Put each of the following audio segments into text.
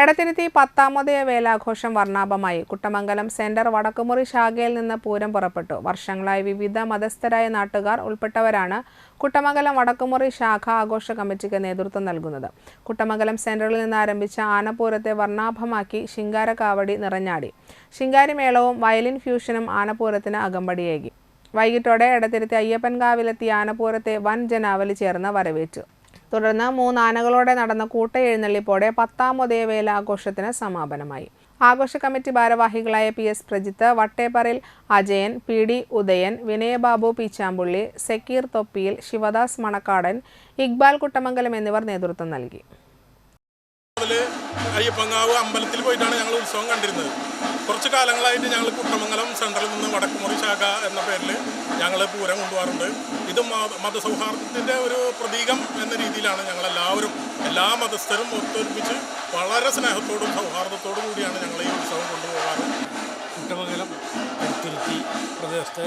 എടത്തിരുത്തി പത്താമത് വേലാഘോഷം വർണാഭമായി. കുട്ടമംഗലം സെന്റർ വടക്കുമുറി ശാഖയിൽ നിന്ന് പൂരം പുറപ്പെട്ടു. വർഷങ്ങളായി വിവിധ മതസ്ഥരായ നാട്ടുകാർ ഉൾപ്പെട്ടവരാണ് കുട്ടമംഗലം വടക്കുമുറി ശാഖ ആഘോഷ കമ്മിറ്റിക്ക് നേതൃത്വം നൽകുന്നത്. കുട്ടമംഗലം സെന്ററിൽ നിന്ന് ആരംഭിച്ച ആനപ്പൂരത്തെ വർണാഭമാക്കി ശിങ്കാരക്കാവടി നിറഞ്ഞാടി. ശിങ്കാരിമേളവും വയലിൻ ഫ്യൂഷനും ആനപ്പൂരത്തിന് അകമ്പടിയേകി. വൈകിട്ടോടെ എടത്തിരുത്തി അയ്യപ്പൻകാവിലെത്തിയ ആനപൂരത്തെ വൻ ജനാവലി ചേർന്ന് വരവേറ്റു. തുടർന്ന് മൂന്നാനകളോടെ നടന്ന കൂട്ടയെഴുന്നള്ളിപ്പോടെ ഉദയവേല ആഘോഷത്തിന് സമാപനമായി. ആഘോഷ കമ്മിറ്റി ഭാരവാഹികളായ P S Prajith വട്ടേപ്പറിൽ Ajayan P D Udayan Vinayababu Peechampully Zakir തൊപ്പിയിൽ Sivadas Manakkadan Iqbal Kuttamangalam എന്നിവർ നേതൃത്വം നൽകി. അയ്യപ്പങ്ങാവ് അമ്പലത്തിൽ പോയിട്ടാണ് ഞങ്ങൾ ഉത്സവം കണ്ടിരുന്നത്. കുറച്ച് കാലങ്ങളായിട്ട് ഞങ്ങൾ കുട്ടമംഗലം സെൻട്രലിൽ നിന്ന് വടക്കുമുറി ശാഖ എന്ന പേരിൽ ഞങ്ങൾ പൂരം കൊണ്ടുപോകാറുണ്ട്. ഇത് മത- മതസൗഹാർദ്ദത്തിന്റെ ഒരു പ്രതീകം എന്ന രീതിയിലാണ് ഞങ്ങളെല്ലാവരും എല്ലാ മതസ്ഥരും ഒത്തൊരുമിച്ച് വളരെ സ്നേഹത്തോടും സൗഹാർദ്ദത്തോടും കൂടിയാണ് ഞങ്ങൾ ഈ ഉത്സവം കൊണ്ടുപോകാറ്. കുട്ടമംഗലം തിരുത്തി പ്രദേശത്ത്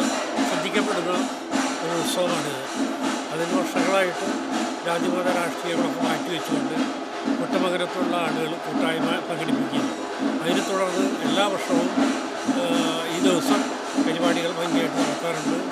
ശ്രദ്ധിക്കപ്പെടുന്ന ഒരു ഉത്സവമാണിത്. അതിന് വർഷങ്ങളായിട്ട് ജാതിമത രാഷ്ട്രീയങ്ങളൊക്കെ മാറ്റിവെച്ചുകൊണ്ട് കുട്ടമംഗലത്തുള്ള ആളുകൾ കൂട്ടായ്മ പ്രകടിപ്പിക്കുന്നു. അതിനെ തുടർന്ന് എല്ലാ വർഷവും ഈ ദിവസം പരിപാടികൾ ഭംഗിയായിട്ട് നടക്കാറുണ്ട്.